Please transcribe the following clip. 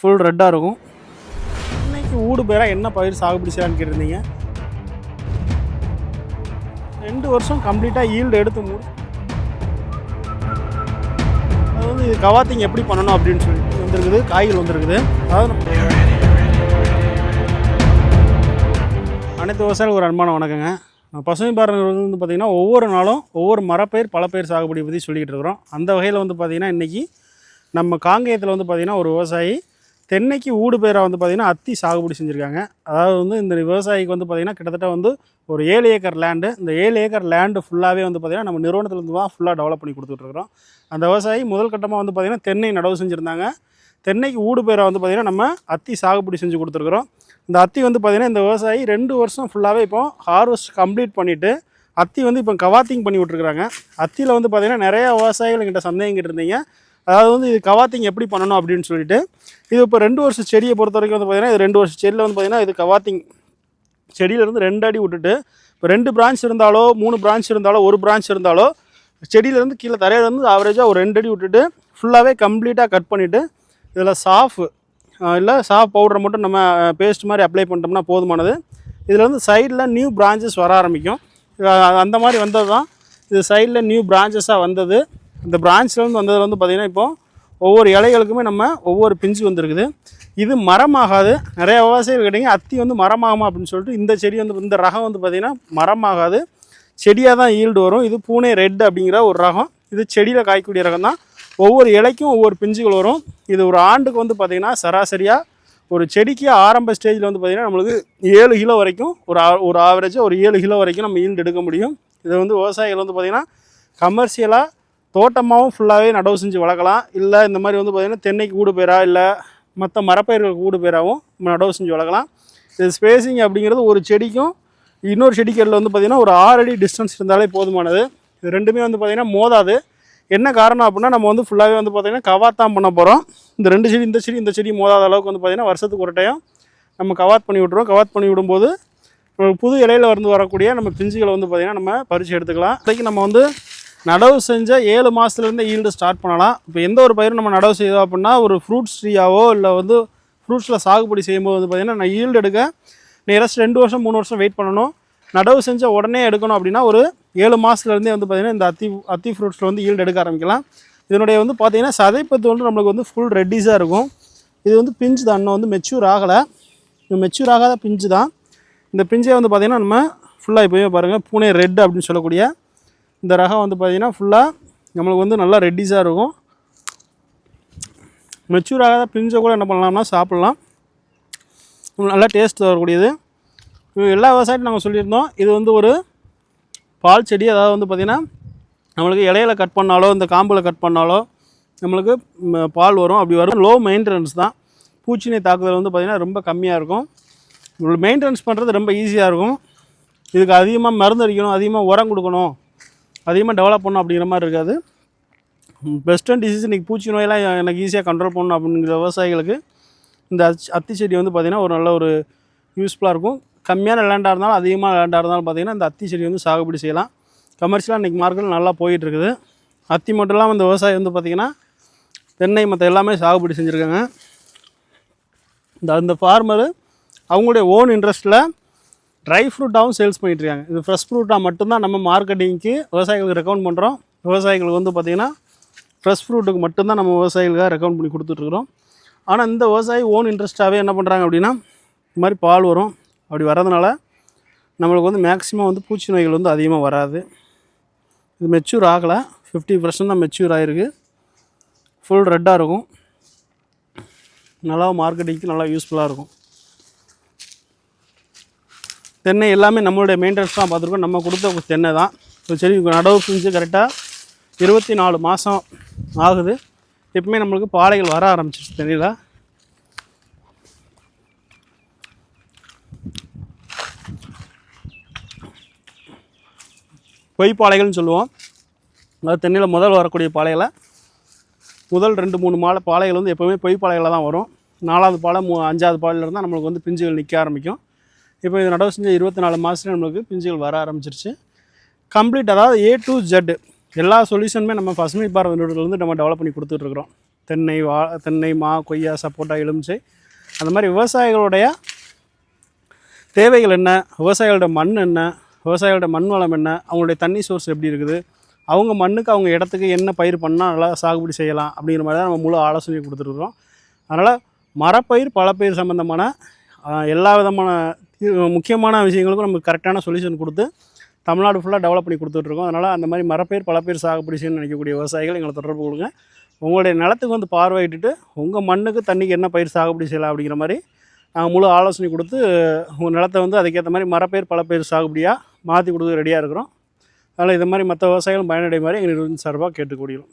Full ரெட்டாக இருக்கும். இன்றைக்கி ஊடு பேராக என்ன பயிர் சாகுபடி செய்யலான்னு கேட்டிருந்தீங்க? ரெண்டு வருஷம் கம்ப்ளீட்டாக ஈல்டு எடுத்து மூடு. அது வந்து இது கவாத்திங் எப்படி பண்ணணும் அப்படின்னு சொல்லிட்டு வந்திருக்குது. காய்கள் வந்திருக்குது. அதாவது அனைத்து விவசாயிகளுக்கு ஒரு அன்பான வணக்கங்க. பசுமை பாரத் வந்து பார்த்திங்கன்னா ஒவ்வொரு நாளும் ஒவ்வொரு மரப்பயிர் பல பயிர் சாகுபடி பற்றி சொல்லிக்கிட்டு இருக்கிறோம். அந்த வகையில் வந்து பார்த்திங்கன்னா இன்றைக்கி நம்ம காங்கேயத்தில் வந்து பார்த்திங்கன்னா ஒரு விவசாயி தென்னைக்கு ஊடு பேராக வந்து பார்த்திங்கன்னா அத்தி சாகுபடி செஞ்சுருக்காங்க. அதாவது வந்து இந்த விவசாயிக்கு வந்து பார்த்திங்கன்னா கிட்டத்தட்ட வந்து ஒரு ஏழு ஏக்கர் லேண்டு இந்த ஏழு ஏக்கர் லேண்டு ஃபுல்லாகவே வந்து பார்த்திங்கன்னா நம்ம நிறுவனத்துலேருந்து தான் ஃபுல்லாக டெவலப் பண்ணி கொடுத்துட்ருக்குறோம் அந்த விவசாயி முதல் கட்டமாக வந்து பார்த்திங்கன்னா தென்னை நடவு செஞ்சுருந்தாங்க. தென்னைக்கு ஊடு பயிரை வந்து பார்த்திங்கன்னா நம்ம அத்தி சாகுபடி செஞ்சு கொடுத்துருக்குறோம். இந்த அத்தி வந்து பார்த்திங்கன்னா இந்த விவசாயி ரெண்டு வருஷம் ஃபுல்லாகவே இப்போ ஹார்வெஸ்ட் கம்ப்ளீட் பண்ணிவிட்டு அத்தி வந்து இப்போ கவாத்திங் பண்ணி விட்ருக்குறாங்க அத்தியில் வந்து பார்த்திங்கன்னா நிறையா விவசாயிகள் என்கிட்ட சந்தேகம் கேட்டிருந்தீங்க. அதாவது வந்து இது கவாத்திங் எப்படி பண்ணணும் அப்படின்னு சொல்லிட்டு இது இப்போ ரெண்டு வருஷம் செடியை பொறுத்த வரைக்கும் வந்து பார்த்திங்கன்னா இது ரெண்டு வருஷம் செடியில் வந்து பார்த்திங்கன்னா இது கவாத்திங் செடியிலேருந்து ரெண்டு அடி விட்டுட்டு இப்போ ரெண்டு பிரான்ச் இருந்தாலோ மூணு பிரான்ச் இருந்தாலோ ஒரு பிரான்ச் இருந்தாலோ செடியிலேருந்து கீழே தரையிலேருந்து ஆவரேஜாக ஒரு ரெண்டு அடி விட்டுட்டு ஃபுல்லாகவே கம்ப்ளீட்டாக கட் பண்ணிவிட்டு இதில் சாஃப் இல்லை சாஃப் பவுடரை மட்டும் நம்ம பேஸ்ட் மாதிரி அப்ளை பண்ணிட்டோம்னா போதுமானது. இதில் வந்து சைடில் நியூ பிரான்ச்சஸ் வர ஆரம்பிக்கும். அந்த மாதிரி வந்தது தான் இது சைடில் நியூ பிரான்ச்சஸாக வந்தது. இந்த பிரான்ச்லேருந்து வந்ததில் வந்து பார்த்திங்கன்னா இப்போ ஒவ்வொரு இலைகளுக்குமே நம்ம ஒவ்வொரு பிஞ்சு வந்திருக்குது. இது மரமாகாது. நிறைய விவசாயிகள் கேட்டிங்க அத்தி வந்து மரமாகுமா அப்படின்னு சொல்லிட்டு இந்த செடி வந்து இந்த ரகம் வந்து பார்த்திங்கன்னா மரமாகாது. செடியாக தான் ஈல்டு வரும். இது பூனே ரெட் அப்படிங்கிற ஒரு ரகம். இது செடியில் காய்க்கூடிய ரகம் தான். ஒவ்வொரு இலைக்கும் ஒவ்வொரு பிஞ்சுகள் வரும். இது ஒரு ஆண்டுக்கு வந்து பார்த்திங்கன்னா சராசரியாக ஒரு செடிக்கு ஆரம்ப ஸ்டேஜில் வந்து பார்த்திங்கன்னா நம்மளுக்கு ஏழு கிலோ வரைக்கும் ஒரு ஆ- ஒரு ஆவரேஜாக ஒரு ஏழு கிலோ வரைக்கும் நம்ம ஈல்டு எடுக்க முடியும். இதை வந்து விவசாயிகள் வந்து பார்த்திங்கன்னா கமர்ஷியலாக தோட்டமாகவும் ஃபுல்லாகவே நடவு செஞ்சு வளர்க்கலாம். இல்லை இந்த மாதிரி வந்து பார்த்திங்கன்னா தென்னைக்கு கூடு பேரா இல்லை மற்ற மரப்பயிர்களுக்கு கூடு பேராகவும் நம்ம நடவு செஞ்சு வளர்க்கலாம். இது ஸ்பேசிங் அப்படிங்கிறது ஒரு செடிக்கும் இன்னொரு செடிக்கு வந்து பார்த்திங்கன்னா ஒரு ஆறு அடி டிஸ்டன்ஸ் இருந்தாலே போதுமானது. இது ரெண்டுமே வந்து பார்த்திங்கன்னா மோதாது. என்ன காரணம் அப்படின்னா நம்ம வந்து ஃபுல்லாகவே வந்து பார்த்திங்கன்னா கவாத்தான் பண்ண போகிறோம் இந்த ரெண்டு செடி இந்த செடி இந்த செடி மோதாத அளவுக்கு வந்து பார்த்திங்கன்னா வருஷத்துக்கு ஒரு டைம் நம்ம கவாத் பண்ணி விட்ருவோம் கவாத் பண்ணி விடும்போது புது இலையில வந்து வரக்கூடிய நம்ம பிஞ்சுகளை வந்து பார்த்திங்கன்னா நம்ம பறித்து எடுத்துக்கலாம். இப்போதைக்கு நம்ம வந்து நடவு செஞ்சால் ஏழு மாதத்துலேருந்து ஈல்டு ஸ்டார்ட் பண்ணலாம். இப்போ எந்த ஒரு பயிரும் நம்ம நடவு செய்தோம் அப்படின்னா ஒரு ஃப்ரூட்ஸ் ட்ரீயாவோ இல்லை வந்து ஃப்ரூட்ஸில் சாகுபடி செய்யும்போது வந்து பார்த்திங்கன்னா நான் ஈல்டு எடுக்க நியரஸ்ட் ரெண்டு வருஷம் மூணு வருஷம் வெயிட் பண்ணணும். நடவு செஞ்ச உடனே எடுக்கணும் அப்படின்னா ஒரு ஏழு மாதத்துலேருந்தே வந்து பார்த்திங்கன்னா இந்த அத்தி அத்தி ஃப்ரூட்ஸில் வந்து ஈல்டு எடுக்க ஆரம்பிக்கலாம். இதனுடைய வந்து பார்த்திங்கன்னா சதைப்பத்து வந்து நம்மளுக்கு வந்து ஃபுல் ரெட்டிஸாக இருக்கும். இது வந்து பிஞ்சு தான். இன்னும் வந்து மெச்சூர் ஆகலை. இது மெச்சூர் ஆகாத பிஞ்சு தான். இந்த பிஞ்சை வந்து பார்த்திங்கன்னா நம்ம ஃபுல்லாக இப்போயே பாருங்கள் பூனே ரெட் அப்படின்னு சொல்லக்கூடிய இந்த ரகம் வந்து பார்த்திங்கன்னா ஃபுல்லாக நம்மளுக்கு வந்து நல்லா ரெட்டிஸாக இருக்கும். மெச்சூர் ஆகாத பிஞ்சை கூட என்ன பண்ணலாம்னா சாப்பிட்லாம். நல்லா டேஸ்ட் வரக்கூடியது. எல்லா விவசாயிட்டும் நாங்கள் சொல்லியிருந்தோம். இது வந்து ஒரு பால் செடி அதாவது வந்து பார்த்திங்கன்னா நம்மளுக்கு இலையில கட் பண்ணாலோ இந்த காம்பில் கட் பண்ணாலோ நம்மளுக்கு பால் வரும். அப்படி வரும். லோ மெயின்டெனன்ஸ் தான். பூச்சினை தாக்குதல் வந்து பார்த்திங்கன்னா ரொம்ப கம்மியாக இருக்கும். மெயின்டெனன்ஸ் பண்ணுறது ரொம்ப ஈஸியாக இருக்கும். இதுக்கு அதிகமாக மருந்து அடிக்கணும் அதிகமாக உரம் கொடுக்கணும். அதிகமாக டெவலப் பண்ணணும் அப்படிங்கிற மாதிரி இருக்காது. பெஸ்டன் டிசீஸ் இன்றைக்கி பூச்சி நோயெல்லாம் எனக்கு ஈஸியாக கண்ட்ரோல் பண்ணணும் அப்படிங்கிற விவசாயிகளுக்கு இந்த அச்- அத்தி செடி வந்து பார்த்திங்கன்னா ஒரு நல்ல ஒரு யூஸ்ஃபுல்லாக இருக்கும். கம்மியான லேண்டாக இருந்தாலும் அதிகமாக லேண்டாக இருந்தாலும் பார்த்திங்கன்னா இந்த அத்தி செடி வந்து சாகுபடி செய்யலாம். கமர்ஷியலாக இன்றைக்கி மார்க்கெட்டில் நல்லா போயிட்டுருக்குது அத்தி மட்டும் இல்லாமல் இந்த விவசாயி வந்து பார்த்திங்கன்னா தென்னை மற்ற எல்லாமே சாகுபடி செஞ்சுருக்காங்க. இந்த அந்த ஃபார்மரு அவங்களுடைய ஓன் இன்ட்ரெஸ்ட்டில் ட்ரை ஃப்ரூட்டாகவும் சேல்ஸ் பண்ணிகிட்ருக்காங்க இது ஃப்ரெஷ் ஃப்ரூட்டாக மட்டும்தான் நம்ம மார்க்கெட்டிங்க்கு விவசாயிகளுக்கு ரெக்கமெண்ட் பண்ணுறோம் விவசாயிகளுக்கு வந்து பார்த்திங்கன்னா ஃப்ரெஷ் ஃப்ரூட்டுக்கு மட்டும்தான் நம்ம விவசாயிகளுக்காக ரெக்கமெண்ட் பண்ணி கொடுத்துட்ருக்குறோம் ஆனால் இந்த விவசாயி ஓன் இன்ட்ரெஸ்ட்டாகவே என்ன பண்ணுறாங்க அப்படின்னா இந்த மாதிரி பால் வரும். அப்படி வர்றதுனால நம்மளுக்கு வந்து மேக்ஸிமம் வந்து பூச்சி நோய்கள் வந்து அதிகமாக வராது. இது மெச்சூர் ஆகலை. ஃபிஃப்டி பர்சன்ட் தான் மெச்சூர் ஆகிருக்கு ஃபுல் ரெட்டாக இருக்கும். நல்லா மார்க்கெட்டிங்க்கு நல்லா யூஸ்ஃபுல்லாக இருக்கும். தென்னை எல்லாமே நம்மளுடைய மெயின்டெனன்ஸ் தான் பார்த்துருக்கோம். நம்ம கொடுத்த தென்னை தான். இப்போ செடி நடவு செஞ்சு கரெக்டாக இருபத்தி நாலு மாதம் ஆகுது. எப்பவுமே நம்மளுக்கு பாலைகள் வர ஆரம்பிச்சிருச்சு தெரியல. பொய் பாலைகள்னு சொல்லுவோம். அதாவது தென்னையில் முதல் வரக்கூடிய பாலைகளை முதல் ரெண்டு மூணு மாலை பாலைகள் வந்து எப்போவுமே பொய் தான் வரும். நாலாவது பாலை மூ அஞ்சாவது பாலையில் இருந்தால் நம்மளுக்கு வந்து பிஞ்சுகள் நிற்க ஆரம்பிக்கும். இப்போ இது நடவு செஞ்ச இருபத்தி நாலு மாதத்துல நம்மளுக்கு பிஞ்சுகள் வர ஆரம்பிச்சிருச்சு. கம்ப்ளீட் அதாவது ஏ டு ஜெட் எல்லா சொல்யூஷனுமே நம்ம பசுமை பாரத நிறுவனத்துலேருந்து நம்ம டெவலப் பண்ணி கொடுத்துட்ருக்குறோம் தென்னை வா தென்னை மா கொய்யா சப்போட்டா எலுமிச்சை. அந்த மாதிரி விவசாயிகளுடைய தேவைகள் என்ன? விவசாயிகளோட மண் என்ன? விவசாயிகளோட மண் வளம் என்ன? அவங்களுடைய தண்ணி சோர்ஸ் எப்படி இருக்குது? அவங்க மண்ணுக்கு அவங்க இடத்துக்கு என்ன பயிர் பண்ணால் நல்லா சாகுபடி செய்யலாம் அப்படிங்கிற மாதிரி தான் நம்ம முழு ஆலோசனை கொடுத்துருக்குறோம் அதனால் மரப்பயிர் பழப்பயிர் சம்மந்தமான எல்லா விதமான முக்கியமான விஷயங்களுக்கும் நமக்கு கரெக்டான சொல்யூஷன் கொடுத்து தமிழ்நாடு ஃபுல்லாக டெவலப் பண்ணி கொடுத்துட்ருக்கோம். அதனால் அந்த மாதிரி மரப்பயிர் பழப்பயிர் சாகுபடி செய்யணும் நினைக்கக்கூடிய விவசாயிகள் எங்களை தொடர்பு கொடுங்க உங்களுடைய நிலத்துக்கு வந்து பார்வையிட்டுட்டு உங்கள் மண்ணுக்கு தண்ணிக்கு என்ன பயிர் சாகுபடி செய்யலாம் அப்படிங்கிற மாதிரி நாங்கள் முழு ஆலோசனை கொடுத்து உங்கள் நிலத்தை வந்து அதுக்கேற்ற மாதிரி மரப்பயிர் பேர் சாகுபடியாக மாற்றி கொடுக்க ரெடியாக இருக்கிறோம். அதனால் இது மாதிரி மற்ற விவசாயிகளும் பயனடைய மாதிரி எங்கள் நிறுவனம் சார்பாக கேட்டுக்கொள்கிறோம்.